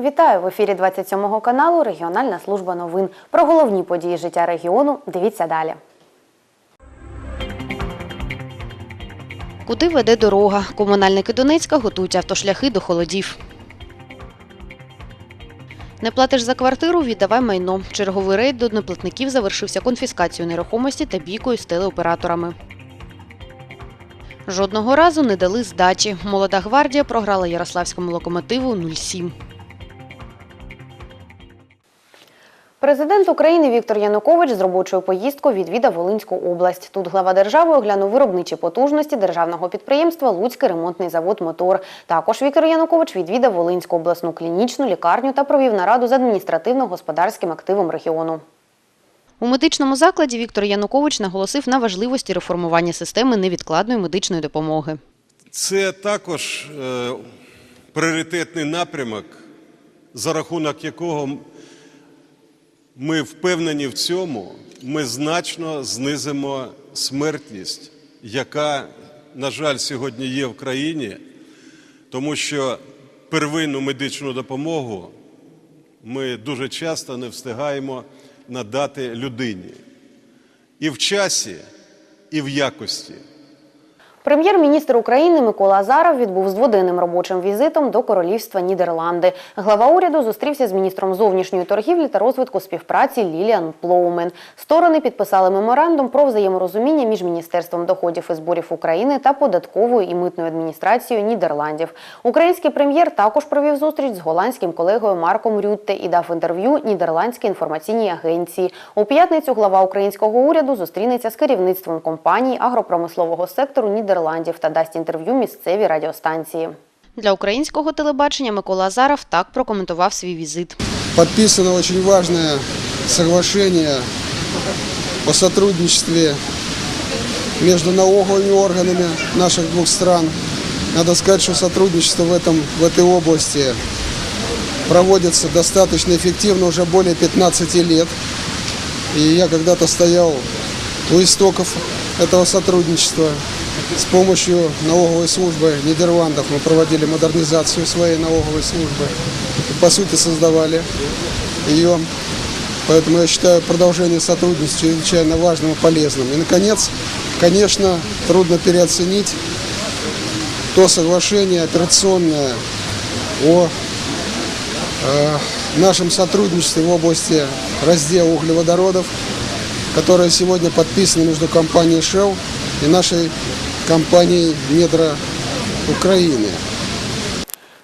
Вітаю в ефірі 27 каналу Регіональна служба новин. Про головні події життя регіону дивіться далі. Куди веде дорога? Комунальники Донецька готують автошляхи до холодів. Не платиш за квартиру, віддавай майно. Черговий рейд до неплатників завершився конфіскацією нерухомості та бійкою з телеоператорами. Жодного разу не дали здачі. Молода гвардія програла Ярославському локомотиву 0-7. Президент України Віктор Янукович з робочою поїздкою відвідав Волинську область. Тут глава держави оглянув виробничі потужності державного підприємства Луцький ремонтний завод Мотор. Також Віктор Янукович відвідав Волинську обласну клінічну лікарню та провів нараду з адміністративно-господарським активом регіону. У медичному закладі Віктор Янукович наголосив на важливості реформування системи невідкладної медичної допомоги. Це також е, пріоритетний напрямок, за рахунок якого ми впевнені в цьому, ми значно знизимо смертність, яка, на жаль, сьогодні є в країні, тому що первинну медичну допомогу ми дуже часто не встигаємо надати людині і в часі, і в якості. Прем'єр-міністр України Микола Азаров відбув з дводенним робочим візитом до королівства Нідерланди. Глава уряду зустрівся з міністром зовнішньої торгівлі та розвитку співпраці Ліліан Плоумен. Сторони підписали меморандум про взаєморозуміння між міністерством доходів і зборів України та податковою і митною адміністрацією Нідерландів. Український прем'єр також провів зустріч з голландським колегою Марком Рютте і дав інтерв'ю Нідерландській інформаційній агенції. У п'ятницю глава українського уряду зустрінеться з керівництвом компаній агропромислового сектору Нідерландів та дасть інтерв'ю місцевій радіостанції. Для українського телебачення Микола Азаров так прокоментував свій візит. Подписано очень важное соглашение о сотрудничестве между налоговыми органами наших двух стран. Надо сказать, что сотрудничество в, этом, в этой области проводится достаточно эффективно уже более 15 лет. И я когда-то стоял у истоков этого сотрудничества. С помощью налоговой службы Нидерландов мы проводили модернизацию своей налоговой службы. По сути, создавали ее. Поэтому я считаю продолжение сотрудничества чрезвычайно важным и полезным. И, наконец, конечно, трудно переоценить то соглашение операционное о э, нашем сотрудничестве в области раздела углеводородов, которое сегодня подписано между компанией Shell и нашей компанией Недра Украины.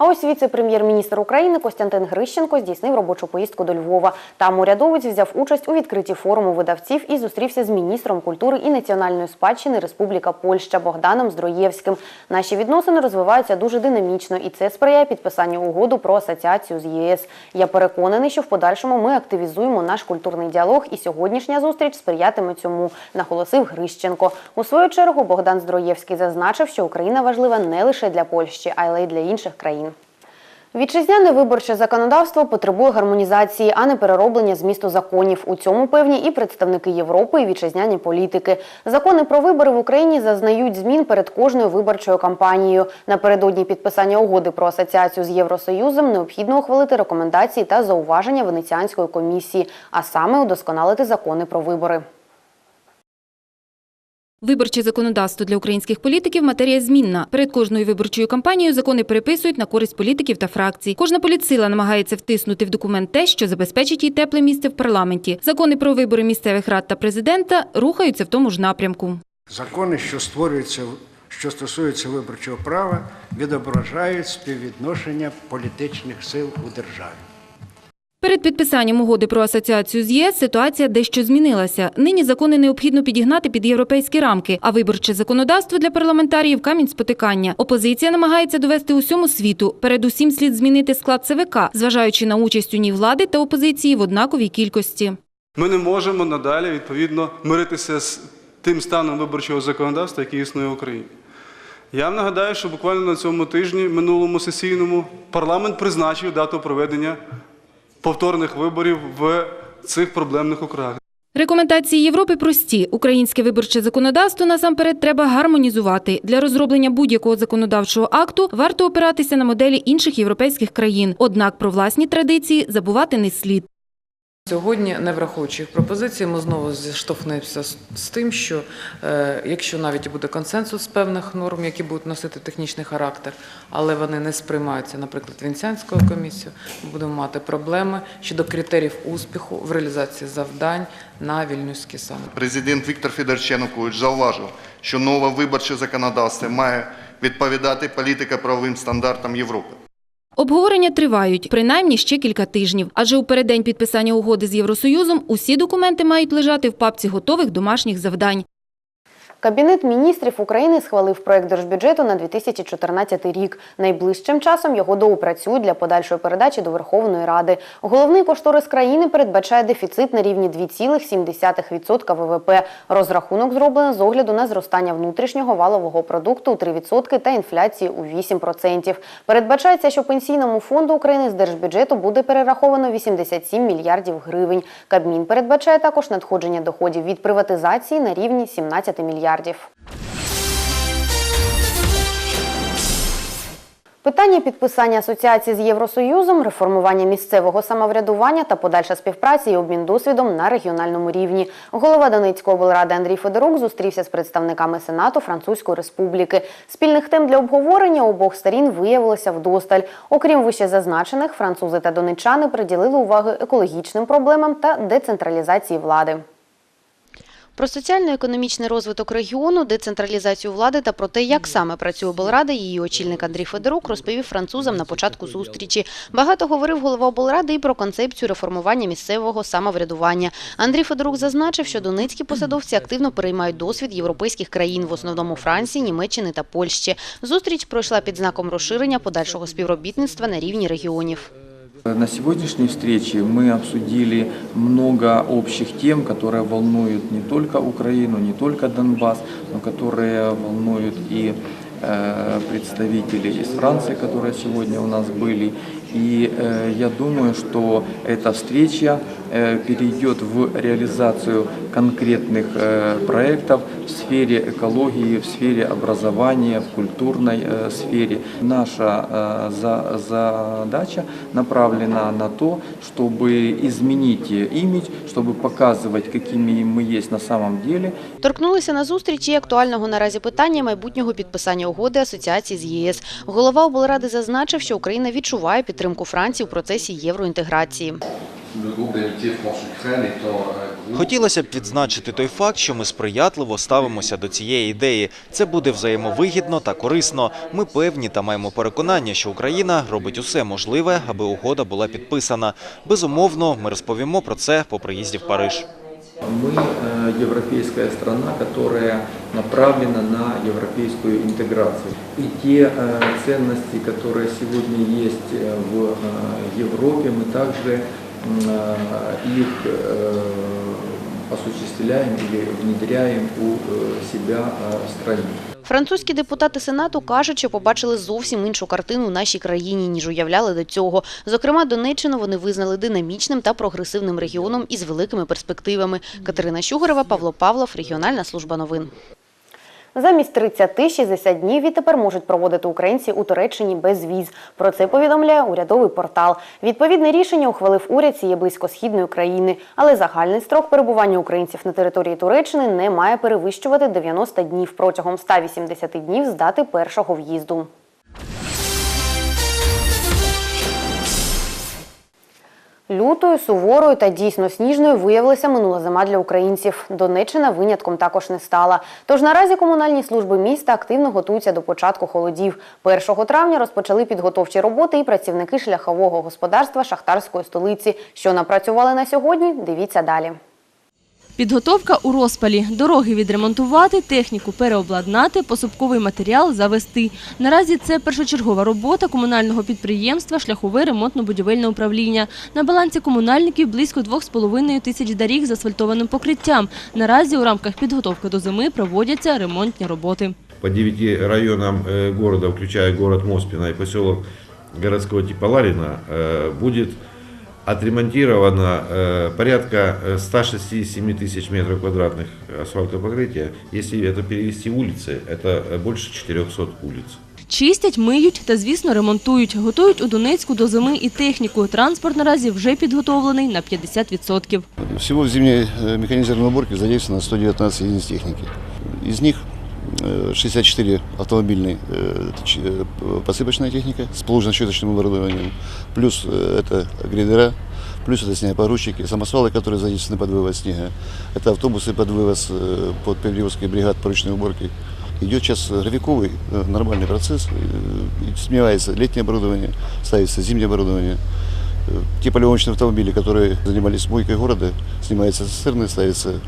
А ось віце-прем'єр-міністр України Костянтин Грищенко здійснив робочу поїздку до Львова. Там урядовець взяв участь у відкритті форуму видавців і зустрівся з міністром культури і національної спадщини Республіка Польща Богданом Здроєвським. Наші відносини розвиваються дуже динамічно, і це сприяє підписанню угоду про асоціацію з ЄС. Я переконаний, що в подальшому ми активізуємо наш культурний діалог, і сьогоднішня зустріч сприятиме цьому, наголосив Грищенко. У свою чергу Богдан Здроєвський зазначив, що Україна важлива не лише для Польщі, але й для інших країн. Вітчизняне виборче законодавство потребує гармонізації, а не перероблення змісту законів. У цьому певні і представники Європи, і вітчизняні політики. Закони про вибори в Україні зазнають змін перед кожною виборчою кампанією. Напередодні підписання угоди про асоціацію з Євросоюзом необхідно ухвалити рекомендації та зауваження Венеціанської комісії, а саме удосконалити закони про вибори. Виборче законодавство для українських політиків матерія змінна. Перед кожною виборчою кампанією закони переписують на користь політиків та фракцій. Кожна політсила намагається втиснути в документ те, що забезпечить їй тепле місце в парламенті. Закони про вибори місцевих рад та президента рухаються в тому ж напрямку. Закони, що створюються, що стосуються виборчого права, відображають співвідношення політичних сил у державі. Перед підписанням угоди про асоціацію з ЄС ситуація дещо змінилася. Нині закони необхідно підігнати під європейські рамки, а виборче законодавство для парламентаріїв камінь спотикання. Опозиція намагається довести усьому світу. Передусім слід змінити склад ЦВК, зважаючи на участь у ній влади та опозиції в однаковій кількості. Ми не можемо надалі відповідно миритися з тим станом виборчого законодавства, який існує в Україні. Я нагадаю, що буквально на цьому тижні, минулому сесійному, парламент призначив дату проведення повторних виборів в цих проблемних округах. Рекомендації Європи прості. Українське виборче законодавство насамперед треба гармонізувати. Для розроблення будь-якого законодавчого акту варто опиратися на моделі інших європейських країн. Однак про власні традиції забувати не слід. Сьогодні, не враховуючи їх пропозиції, ми знову зіштовхнемося з, тим, що е, якщо навіть буде консенсус певних норм, які будуть носити технічний характер, але вони не сприймаються, наприклад, Венеціанською комісією, ми будемо мати проблеми щодо критеріїв успіху в реалізації завдань на Вільнюський саміт. Президент Віктор Федорович зауважив, що нове виборче законодавство має відповідати політико-правовим стандартам Європи. Обговорення тривають принаймні ще кілька тижнів, адже у переддень підписання угоди з Євросоюзом усі документи мають лежати в папці готових домашніх завдань. Кабінет міністрів України схвалив проект держбюджету на 2014 рік. Найближчим часом його доопрацюють для подальшої передачі до Верховної Ради. Головний кошторис країни передбачає дефіцит на рівні 2,7% ВВП. Розрахунок зроблено з огляду на зростання внутрішнього валового продукту у 3% та інфляції у 8%. Передбачається, що пенсійному фонду України з держбюджету буде перераховано 87 мільярдів гривень. Кабмін передбачає також надходження доходів від приватизації на рівні 17 мільярдів. Питання підписання асоціації з Євросоюзом, реформування місцевого самоврядування та подальша співпраця і обмін досвідом на регіональному рівні. Голова Донецької облради Андрій Федорук зустрівся з представниками Сенату Французької Республіки. Спільних тем для обговорення обох сторін виявилося вдосталь. Окрім вище зазначених, французи та донеччани приділили уваги екологічним проблемам та децентралізації влади. Про соціально-економічний розвиток регіону, децентралізацію влади та про те, як саме працює облрада, її очільник Андрій Федорук розповів французам на початку зустрічі. Багато говорив голова облради і про концепцію реформування місцевого самоврядування. Андрій Федорук зазначив, що донецькі посадовці активно переймають досвід європейських країн, в основному Франції, Німеччини та Польщі. Зустріч пройшла під знаком розширення подальшого співробітництва на рівні регіонів. На сегодняшней встрече мы обсудили много общих тем, которые волнуют не только Украину, не только Донбасс, но которые волнуют и э, представителей из Франции, которые сегодня у нас были. И э, я думаю, что эта встреча э, перейдет в реализацию конкретных э, проектов в сфере экологии, в сфере образования, в культурной э, сфере. Наша э, за- задача направлена на то, чтобы изменить имидж, чтобы показывать, какими мы есть на самом деле, Торкнулися на зустрічі актуального наразі питання майбутнього підписання угоди асоціації з ЄС. Голова облради зазначив, що Україна відчуває підтримку Франції у процесі євроінтеграції. Хотілося б відзначити той факт, що ми сприятливо ставимося до цієї ідеї. Це буде взаємовигідно та корисно. Ми певні та маємо переконання, що Україна робить усе можливе, аби угода була підписана. Безумовно, ми розповімо про це по приїзді в Париж. Мы э, европейская страна, которая направлена на европейскую интеграцию. И те э, ценности, которые сегодня есть э, в Европе, мы также их осуществляем или внедряем у себя в стране. Французькі депутати Сенату кажуть, що побачили зовсім іншу картину в нашій країні, ніж уявляли до цього. Зокрема, Донеччину вони визнали динамічним та прогресивним регіоном із великими перспективами. Катерина Щугорова, Павло Павлов, Регіональна служба новин. Замість 30-60 днів відтепер можуть проводити українці у Туреччині без віз. Про це повідомляє урядовий портал. Відповідне рішення ухвалив уряд цієї близькосхідної країни, але загальний строк перебування українців на території Туреччини не має перевищувати 90 днів протягом 180 днів з дати першого в'їзду. Лютою, суворою та дійсно сніжною виявилася минула зима для українців. Донеччина винятком також не стала. Тож наразі комунальні служби міста активно готуються до початку холодів. 1 травня розпочали підготовчі роботи і працівники шляхового господарства шахтарської столиці. Що напрацювали на сьогодні? Дивіться далі. Підготовка у розпалі. Дороги відремонтувати, техніку переобладнати, посипковий матеріал завести. Наразі це першочергова робота комунального підприємства «Шляхове ремонтно-будівельне управління». На балансі комунальників близько 2,5 тисяч доріг з асфальтованим покриттям. Наразі у рамках підготовки до зими проводяться ремонтні роботи. по девяти районам э, города, включая город Моспина и поселок городского типа Ларина, э, будет отремонтировано э, порядка э, 167 тысяч метров квадратных асфальтового покрытия. Если это перевести улицы, это э, больше 400 улиц. Чистять, миють та, звісно, ремонтують. Готують у Донецьку до зими і техніку. Транспорт наразі вже підготовлений на 50%. Всего в зимней э, механизированной уборке задействовано 119 единиц техники. Из них э, 64 автомобильной э, э, посыпочная техника с плужно-щеточным оборудованием, плюс э, это грейдера, плюс это снегопогрузчики, самосвалы, которые задействованы под вывоз снега. Это автобусы под вывоз э, под перевозкой бригад по ручной уборке. Идет сейчас графиковый э, нормальный процесс, э, и смевается летнее оборудование, ставится зимнее оборудование. Э, Те полировочные автомобили, которые занимались мойкой города, снимаются цистерны, ставится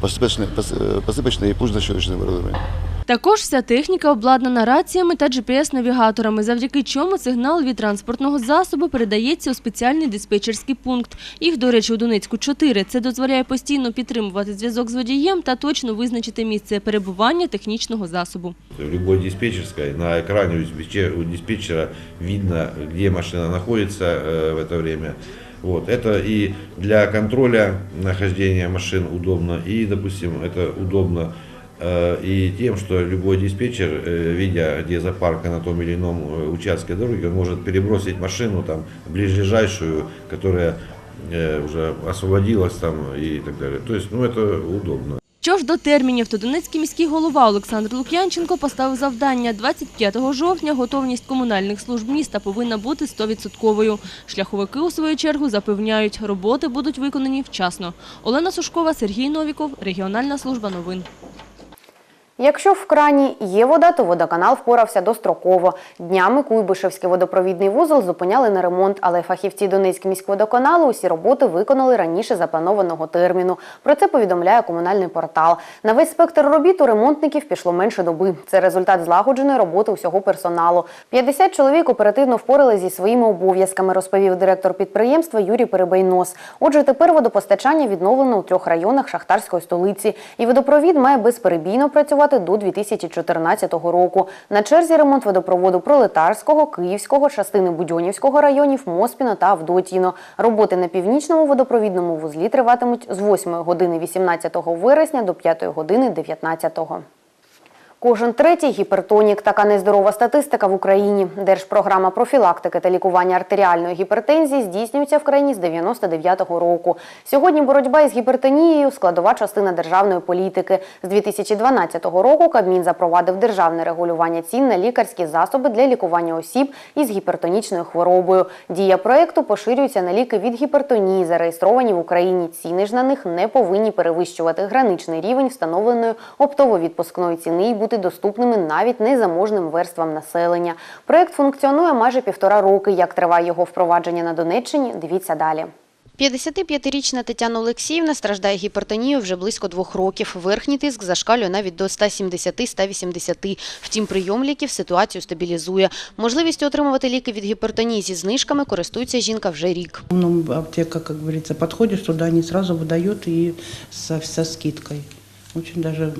посыпочное, пос- э, посыпочное и плужно-щеточное оборудование. Також вся техніка обладнана раціями та GPS-навігаторами, завдяки чому сигнал від транспортного засобу передається у спеціальний диспетчерський пункт. Їх, до речі, у Донецьку чотири. Це дозволяє постійно підтримувати зв'язок з водієм та точно визначити місце перебування технічного засобу. В любой диспетчерской на экране у диспетчера, у диспетчера видно, где машина находится э, в это время. Вот. Это и для контроля нахождения машин удобно, и, допустим, это удобно э, и тем, что любой диспетчер, э, видя, где запарка на том или ином э, участке дороги, он может перебросить машину там, ближайшую, которая э, уже освободилась там и так далее. То есть, ну, это удобно. Що ж до термінів, то Донецький міський голова Олександр Лук'янченко поставив завдання 25 жовтня готовність комунальних служб міста повинна бути 100%. Шляховики, у свою чергу, запевняють, роботи будуть виконані вчасно. Олена Сушкова, Сергій Новіков, Регіональна служба новин. Якщо в крані є вода, то водоканал впорався достроково. Днями Куйбишевський водопровідний вузол зупиняли на ремонт, але фахівці Донецького міськводоканалу усі роботи виконали раніше запланованого терміну. Про це повідомляє комунальний портал. На весь спектр робіт у ремонтників пішло менше доби. Це результат злагодженої роботи усього персоналу. 50 чоловік оперативно впоралися зі своїми обов'язками, розповів директор підприємства Юрій Перебайнос. Отже, тепер водопостачання відновлено у трьох районах шахтарської столиці, і водопровід має безперебійно працювати до 2014 року. На черзі ремонт водопроводу Пролетарського, Київського, частини Будьонівського районів, Моспіно та Авдотіно. Роботи на північному водопровідному вузлі триватимуть з 8 години 18 вересня до 5 години 19. Кожен третій гіпертонік – така нездорова статистика в Україні. Держпрограма профілактики та лікування артеріальної гіпертензії здійснюється в країні з 99-го року. Сьогодні боротьба із гіпертонією – складова частина державної політики. З 2012 року Кабмін запровадив державне регулювання цін на лікарські засоби для лікування осіб із гіпертонічною хворобою. Дія проєкту поширюється на ліки від гіпертонії, зареєстровані в Україні. Ціни ж на них не повинні перевищувати граничний рівень встановленої оптово-відпускної ціни і бути доступними навіть незаможним верствам населення. Проєкт функціонує майже півтора роки. Як триває його впровадження на Донеччині, дивіться далі. 55-річна Тетяна Олексіївна страждає гіпертонією вже близько двох років. Верхній тиск зашкалює навіть до 170-180. Втім, прийом ліків ситуацію стабілізує. Можливістю отримувати ліки від гіпертонії зі знижками користується жінка вже рік. Ну, аптека, как говорится, подходишь туда, они сразу выдают и со, со скидкой. Очень даже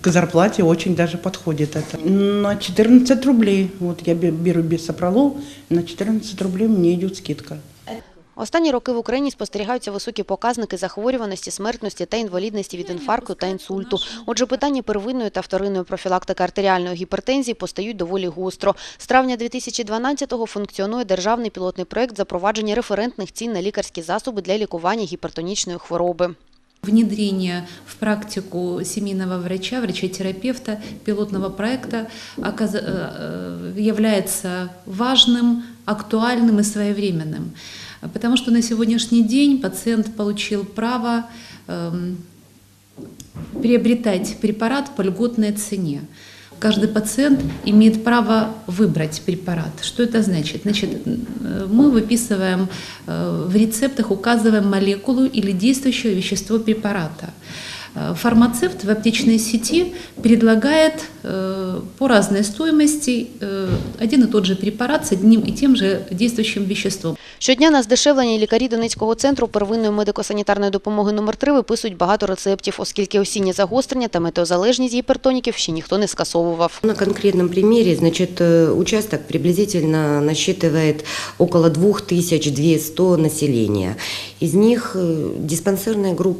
к зарплате очень даже подходит это. На 14 рублей, вот я бе- беру бесопролол, на 14 рублей мне идет скидка. Останні роки в Україні спостерігаються високі показники захворюваності, смертності та інвалідності від інфаркту та інсульту. Отже, питання первинної та вторинної профілактики артеріальної гіпертензії постають доволі гостро. З травня 2012-го функціонує державний пілотний проект запровадження референтних цін на лікарські засоби для лікування гіпертонічної хвороби Внедрение в практику семейного врача, врача-терапевта пилотного проекта оказ- э, э, является важным, актуальным и своевременным. Потому что на сегодняшний день пациент получил право эм, приобретать препарат по льготной цене. Каждый пациент имеет право выбрать препарат. Что это значит? Значит, э, мы выписываем э, в рецептах, указываем молекулу или действующее вещество препарата. э, фармацевт в аптечной сети предлагает э, по разной стоимости э, один и тот же препарат с одним и тем же действующим веществом. Щодня на здешевлення лікарі Донецького центру первинної медико-санітарної допомоги номер 3 виписують багато рецептів, оскільки осінні загострення та метеозалежність гіпертоніків ще ніхто не скасовував. На конкретном примере, значит, э, участок приблизительно насчитывает около 2200 населения. Из них э, диспансерная группа